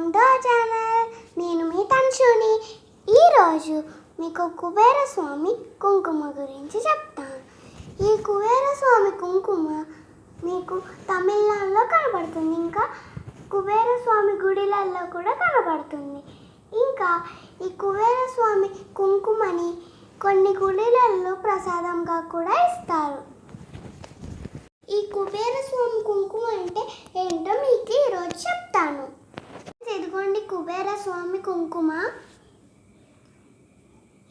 Welcome to channel. నేను మీ తన్షుని. ఈరోజు మీకు కుబేర స్వామి కుంకుమ గురించి చెప్తాను. ఈ కుబేర స్వామి కుంకుమ మీకు తమిళనాడులో కనబడుతుంది. ఇంకా కుబేర స్వామి గుడిలలో కూడా కనబడుతుంది. ఇంకా ఈ కుబేర స్వామి కుంకుమని కొన్ని గుడిలలో ప్రసాదంగా కూడా ఇస్తారు. ఈ కుబేర స్వామి కుంకుమ అంటే ఏంటో మీకు ఈరోజు చెప్తాను ఇదిగోండి కుబేర స్వామి కుంకుమ.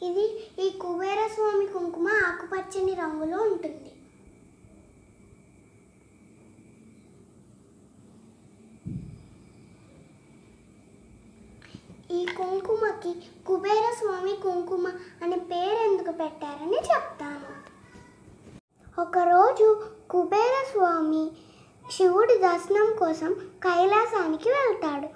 ఇది ఈ కుబేర స్వామి కుంకుమ ఆకుపచ్చని రంగులో ఉంటుంది. ఈ కుంకుమకి కుబేర స్వామి కుంకుమ అని పేరు ఎందుకు పెట్టారని చెప్తాను. ఒకరోజు కుబేర స్వామి శివుడి దర్శనం కోసం కైలాసానికి వెళ్తాడు.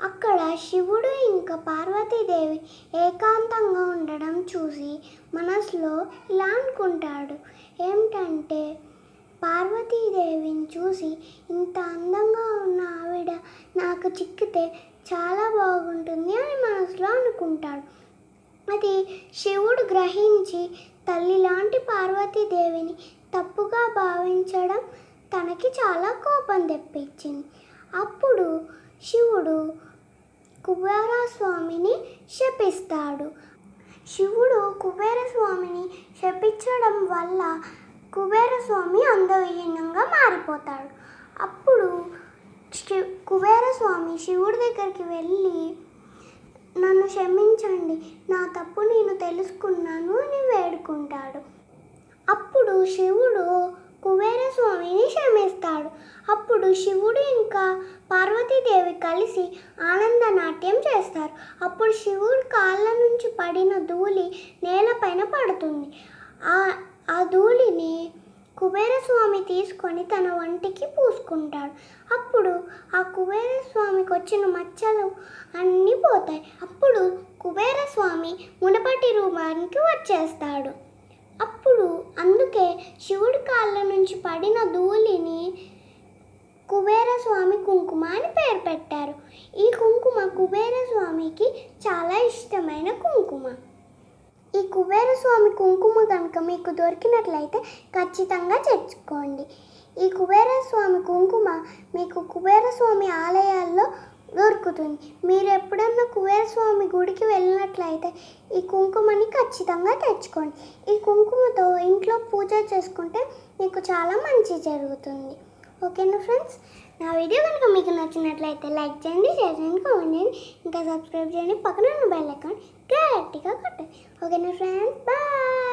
అక్కడ శివుడు ఇంకా పార్వతీదేవి ఏకాంతంగా ఉండడం చూసి మనసులో ఇలా అనుకుంటాడు. ఏమిటంటే పార్వతీదేవిని చూసి ఇంత అందంగా ఉన్న ఆవిడ నాకు చిక్కితే చాలా బాగుంటుంది అని మనసులో అనుకుంటాడు. అది శివుడు గ్రహించి తల్లి లాంటి పార్వతీదేవిని తప్పుగా భావించడం తనకి చాలా కోపం తెప్పించింది. అప్పుడు శివుడు కుబేరస్వామిని శపిస్తాడు. శివుడు కుబేరస్వామిని శపించడం వల్ల కుబేరస్వామి అందవిహీనంగా మారిపోతాడు. అప్పుడు శి కుబేరస్వామి శివుడి దగ్గరికి వెళ్ళి నన్ను క్షమించండి నా తప్పు నేను తెలుసుకున్నాను అని వేడుకుంటాడు. అప్పుడు శివుడు కుబేరస్వామిని క్షమిస్తాడు. అప్పుడు శివుడు ఇంకా పార్వతీదేవి కలిసి ఆనంద నాట్యం చేస్తారు. అప్పుడు శివుడు కాళ్ళ నుంచి పడిన ధూళి నేలపైన పడుతుంది. ఆ ఆ ధూళిని కుబేరస్వామి తీసుకొని తన వంటికి పూసుకుంటాడు. అప్పుడు ఆ కుబేరస్వామికి వచ్చిన మచ్చలు అన్నీ పోతాయి. అప్పుడు కుబేరస్వామి మునపటి రూపానికి వచ్చేస్తాడు. అప్పుడు అందుకే శివుడి కాళ్ళ నుంచి పడిన ధూళిని కుబేరస్వామి కుంకుమ అని పేరు పెట్టారు. ఈ కుంకుమ కుబేరస్వామికి చాలా ఇష్టమైన కుంకుమ. ఈ కుబేరస్వామి కుంకుమ కనుక మీకు దొరికినట్లయితే ఖచ్చితంగా తెచ్చుకోండి. ఈ కుబేరస్వామి కుంకుమ మీకు కుబేరస్వామి ఆలయాల్లో దొరుకుతుంది. మీరు ఎప్పుడన్నా కుబేరస్వామి గుడికి వెళ్ళినట్లయితే ఈ కుంకుమని ఖచ్చితంగా తెచ్చుకోండి. ఈ కుంకుమతో ఇంట్లో పూజ చేసుకుంటే మీకు చాలా మంచి జరుగుతుంది. ఓకేనా ఫ్రెండ్స్ నా వీడియో కనుక మీకు నచ్చినట్లయితే లైక్ చేయండి షేర్ చేయండి కామెంట్ చేయండి ఇంకా సబ్స్క్రైబ్ చేయండి. పక్కన ఉన్న బెల్ అకౌంట్ గట్టిగా కొట్టండి. ఓకేనా ఫ్రెండ్స్ బాయ్